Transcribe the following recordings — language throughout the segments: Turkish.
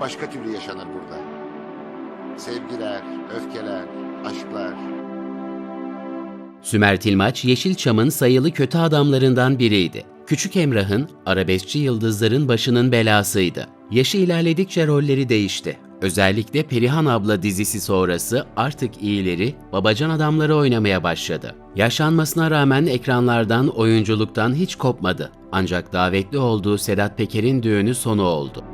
Başka türlü yaşanır burada. Sevgiler, öfkeler, aşklar. Sümer Tilmaç, Yeşilçam'ın sayılı kötü adamlarından biriydi. Küçük Emrah'ın, arabeskçi yıldızların başının belasıydı. Yaşı ilerledikçe rolleri değişti. Özellikle Perihan abla dizisi sonrası artık iyileri, babacan adamları oynamaya başladı. Yaşanmasına rağmen ekranlardan, oyunculuktan hiç kopmadı. Ancak davetli olduğu Sedat Peker'in düğünü sonu oldu.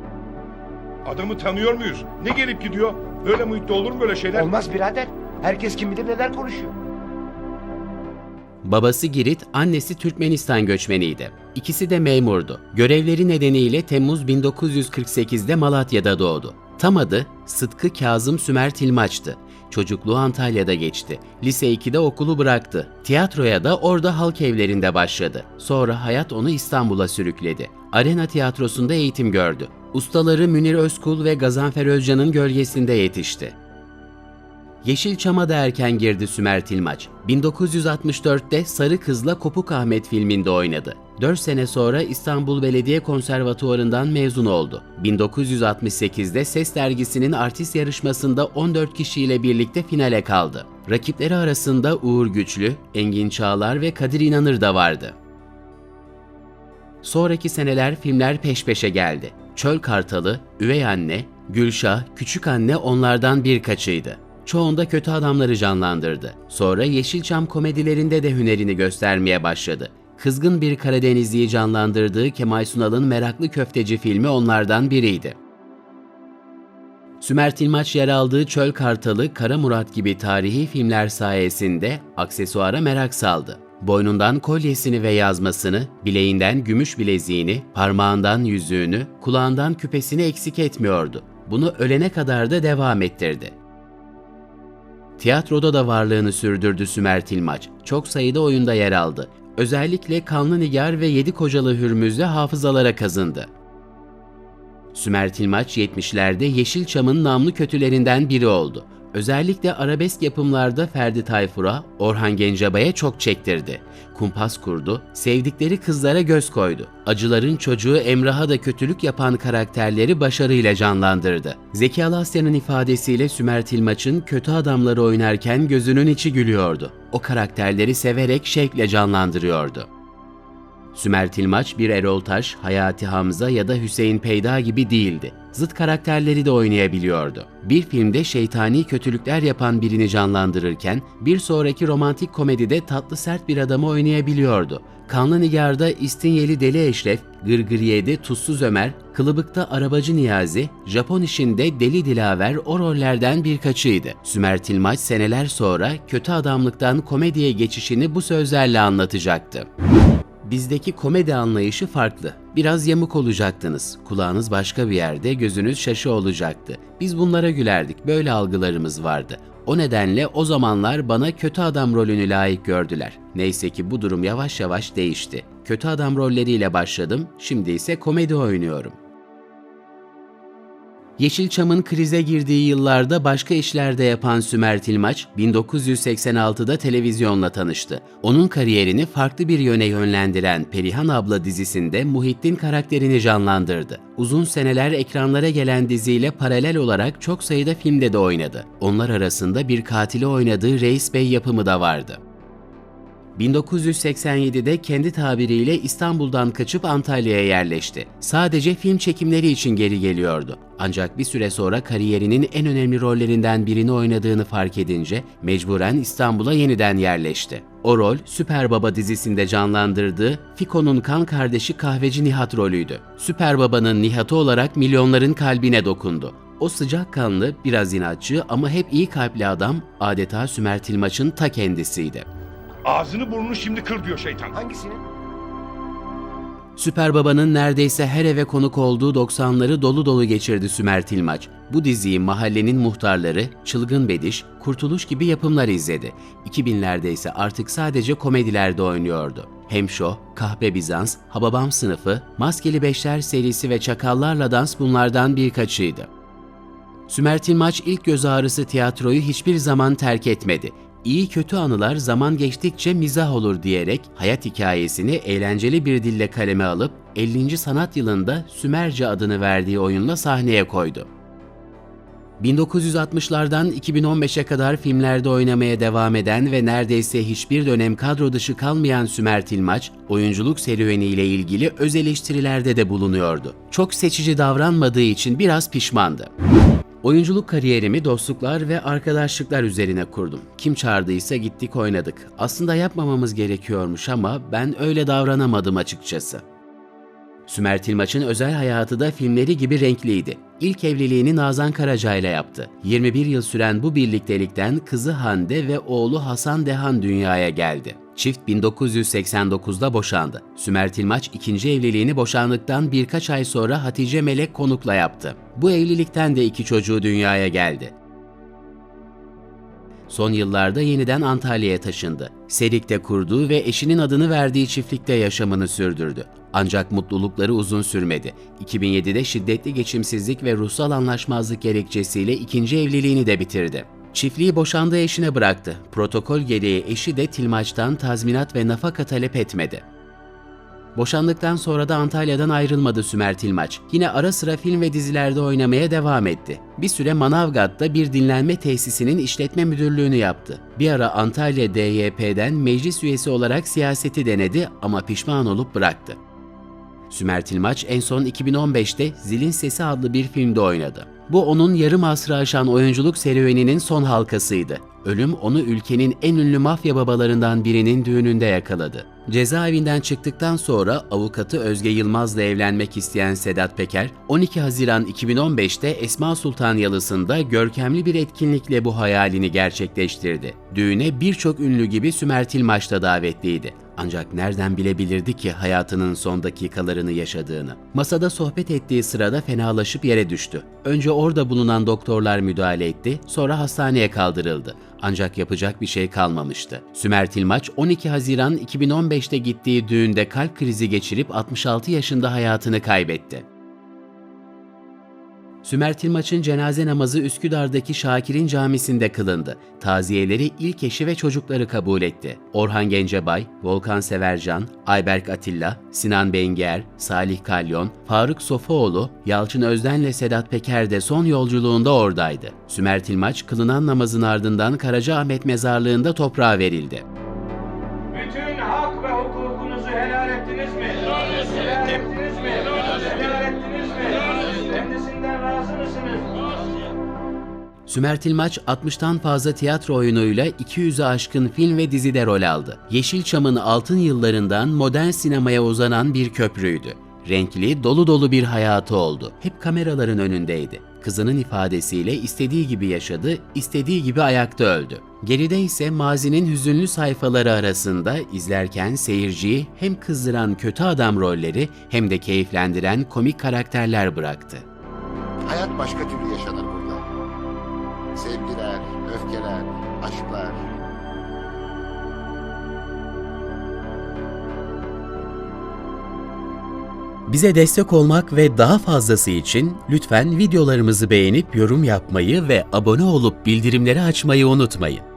Adamı tanıyor muyuz? Ne gelip gidiyor? Böyle muhitte olur mu böyle şeyler? Olmaz birader. Herkes kim bilir neler konuşuyor. Babası Girit, annesi Türkmenistan göçmeniydi. İkisi de memurdu. Görevleri nedeniyle Temmuz 1948'de Malatya'da doğdu. Tam adı Sıtkı Kazım Sümer Tilmaç'tı. Çocukluğu Antalya'da geçti. Lise 2'de okulu bıraktı. Tiyatroya da orada halk evlerinde başladı. Sonra hayat onu İstanbul'a sürükledi. Arena Tiyatrosu'nda eğitim gördü. Ustaları Münir Özkul ve Gazanfer Özcan'ın gölgesinde yetişti. Yeşilçam'a da erken girdi Sümer Tilmaç. 1964'te Sarı Kız'la Kopuk Ahmet filminde oynadı. 4 sene sonra İstanbul Belediye Konservatuvarı'ndan mezun oldu. 1968'de Ses Dergisi'nin artist yarışmasında 14 kişiyle birlikte finale kaldı. Rakipleri arasında Uğur Güçlü, Engin Çağlar ve Kadir İnanır da vardı. Sonraki seneler filmler peş peşe geldi. Çöl Kartalı, Üvey Anne, Gülşah, Küçük Anne onlardan birkaçıydı. Çoğunda kötü adamları canlandırdı. Sonra Yeşilçam komedilerinde de hünerini göstermeye başladı. Kızgın bir Karadenizliyi canlandırdığı Kemal Sunal'ın Meraklı Köfteci filmi onlardan biriydi. Sümer Tilmaç yer aldığı Çöl Kartalı, Kara Murat gibi tarihi filmler sayesinde aksesuara merak saldı. Boynundan kolyesini ve yazmasını, bileğinden gümüş bileziğini, parmağından yüzüğünü, kulağından küpesini eksik etmiyordu. Bunu ölene kadar da devam ettirdi. Tiyatroda da varlığını sürdürdü Sümer Tilmaç. Çok sayıda oyunda yer aldı. Özellikle Kanlı Nigar ve Yedi Kocalı Hürmüz'le hafızalara kazındı. Sümer Tilmaç 70'lerde Yeşilçam'ın namlı kötülerinden biri oldu. Özellikle arabesk yapımlarda Ferdi Tayfur'a, Orhan Gencebay'a çok çektirdi. Kumpas kurdu, sevdikleri kızlara göz koydu. Acıların çocuğu Emrah'a da kötülük yapan karakterleri başarıyla canlandırdı. Zeki Alasya'nın ifadesiyle Sümer Tilmaç'ın kötü adamları oynarken gözünün içi gülüyordu. O karakterleri severek şevkle canlandırıyordu. Sümer Tilmaç bir Erol Taş, Hayati Hamza ya da Hüseyin Peyda gibi değildi. Zıt karakterleri de oynayabiliyordu. Bir filmde şeytani kötülükler yapan birini canlandırırken bir sonraki romantik komedide tatlı sert bir adamı oynayabiliyordu. Kanlı Nigar'da İstinyeli Deli Eşref, Gırgıriye'de Tuzsuz Ömer, Kılıbık'ta Arabacı Niyazi, Japon işinde Deli Dilaver o rollerden birkaçıydı. Sümer Tilmaç seneler sonra kötü adamlıktan komediye geçişini bu sözlerle anlatacaktı. Bizdeki komedi anlayışı farklı. Biraz yamuk olacaktınız. Kulağınız başka bir yerde, gözünüz şaşı olacaktı. Biz bunlara gülerdik. Böyle algılarımız vardı. O nedenle o zamanlar bana kötü adam rolünü layık gördüler. Neyse ki bu durum yavaş yavaş değişti. Kötü adam rolleriyle başladım, şimdi ise komedi oynuyorum. Yeşilçam'ın krize girdiği yıllarda başka işlerde yapan Sümer Tilmaç, 1986'da televizyonla tanıştı. Onun kariyerini farklı bir yöne yönlendiren Perihan abla dizisinde Muhittin karakterini canlandırdı. Uzun seneler ekranlara gelen diziyle paralel olarak çok sayıda filmde de oynadı. Onlar arasında bir katili oynadığı Reis Bey yapımı da vardı. 1987'de kendi tabiriyle İstanbul'dan kaçıp Antalya'ya yerleşti. Sadece film çekimleri için geri geliyordu. Ancak bir süre sonra kariyerinin en önemli rollerinden birini oynadığını fark edince mecburen İstanbul'a yeniden yerleşti. O rol Süper Baba dizisinde canlandırdığı Fiko'nun kan kardeşi kahveci Nihat rolüydü. Süper Baba'nın Nihat'ı olarak milyonların kalbine dokundu. O sıcakkanlı, biraz inatçı ama hep iyi kalpli adam adeta Sümer Tilmaç'ın ta kendisiydi. Ağzını burnunu şimdi kır diyor şeytan. Hangisinin? Süper Baba'nın neredeyse her eve konuk olduğu 90'ları dolu dolu geçirdi Sümer Tilmaç. Bu diziyi mahallenin muhtarları, Çılgın Bediş, Kurtuluş gibi yapımlar izledi. 2000'lerde ise artık sadece komedilerde oynuyordu. Hemşo, Kahpe Bizans, Hababam Sınıfı, Maskeli Beşler serisi ve Çakallarla Dans bunlardan birkaçıydı. Sümer Tilmaç ilk göz ağrısı tiyatroyu hiçbir zaman terk etmedi. İyi kötü anılar zaman geçtikçe mizah olur diyerek hayat hikayesini eğlenceli bir dille kaleme alıp 50. sanat yılında Sümerce adını verdiği oyunla sahneye koydu. 1960'lardan 2015'e kadar filmlerde oynamaya devam eden ve neredeyse hiçbir dönem kadro dışı kalmayan Sümer Tilmaç, oyunculuk serüveniyle ilgili öz eleştirilerde de bulunuyordu. Çok seçici davranmadığı için biraz pişmandı. Oyunculuk kariyerimi dostluklar ve arkadaşlıklar üzerine kurdum. Kim çağırdıysa gittik oynadık. Aslında yapmamamız gerekiyormuş ama ben öyle davranamadım açıkçası. Sümer Tilmaç'ın özel hayatı da filmleri gibi renkliydi. İlk evliliğini Nazan Karaca ile yaptı. 21 yıl süren bu birliktelikten kızı Hande ve oğlu Hasan Dehan dünyaya geldi. Çift 1989'da boşandı. Sümer Tilmaç ikinci evliliğini boşandıktan birkaç ay sonra Hatice Melek Konuk'la yaptı. Bu evlilikten de iki çocuğu dünyaya geldi. Son yıllarda yeniden Antalya'ya taşındı. Serik'te kurduğu ve eşinin adını verdiği çiftlikte yaşamını sürdürdü. Ancak mutlulukları uzun sürmedi. 2007'de şiddetli geçimsizlik ve ruhsal anlaşmazlık gerekçesiyle ikinci evliliğini de bitirdi. Çiftliği boşandığı eşine bıraktı. Protokol gereği eşi de Tilmaç'tan tazminat ve nafaka talep etmedi. Boşandıktan sonra da Antalya'dan ayrılmadı Sümer Tilmaç. Yine ara sıra film ve dizilerde oynamaya devam etti. Bir süre Manavgat'ta bir dinlenme tesisinin işletme müdürlüğünü yaptı. Bir ara Antalya DYP'den meclis üyesi olarak siyaseti denedi ama pişman olup bıraktı. Sümer Tilmaç en son 2015'te Zilin Sesi adlı bir filmde oynadı. Bu onun yarım asrı aşan oyunculuk serüveninin son halkasıydı. Ölüm onu ülkenin en ünlü mafya babalarından birinin düğününde yakaladı. Cezaevinden çıktıktan sonra avukatı Özge Yılmaz'la evlenmek isteyen Sedat Peker, 12 Haziran 2015'te Esma Sultan Yalısı'nda görkemli bir etkinlikle bu hayalini gerçekleştirdi. Düğüne birçok ünlü gibi Sümer Tilmaç da davetliydi. Ancak nereden bilebilirdi ki hayatının son dakikalarını yaşadığını? Masada sohbet ettiği sırada fenalaşıp yere düştü. Önce orada bulunan doktorlar müdahale etti, sonra hastaneye kaldırıldı. Ancak yapacak bir şey kalmamıştı. Sümer Tilmaç 12 Haziran 2015'te gittiği düğünde kalp krizi geçirip 66 yaşında hayatını kaybetti. Sümer Tilmaç'ın cenaze namazı Üsküdar'daki Şakir'in camisinde kılındı. Taziyeleri ilk eşi ve çocukları kabul etti. Orhan Gencebay, Volkan Severcan, Ayberk Atilla, Sinan Bengier, Salih Kalyon, Faruk Sofuoğlu, Yalçın Özden'le Sedat Peker de son yolculuğunda oradaydı. Sümer Tilmaç kılınan namazın ardından Karacaahmet mezarlığında toprağa verildi. Sümer Tilmaç 60'tan fazla tiyatro oyunuyla 200'ü aşkın film ve dizide rol aldı. Yeşilçam'ın altın yıllarından modern sinemaya uzanan bir köprüydü. Renkli, dolu dolu bir hayatı oldu. Hep kameraların önündeydi. Kızının ifadesiyle istediği gibi yaşadı, istediği gibi ayakta öldü. Geride ise mazinin hüzünlü sayfaları arasında izlerken seyirciyi hem kızdıran kötü adam rolleri hem de keyiflendiren komik karakterler bıraktı. Hayat başka türlü yaşanır. Sevgiler, öfkeler, aşklar. Bize destek olmak ve daha fazlası için lütfen videolarımızı beğenip yorum yapmayı ve abone olup bildirimleri açmayı unutmayın.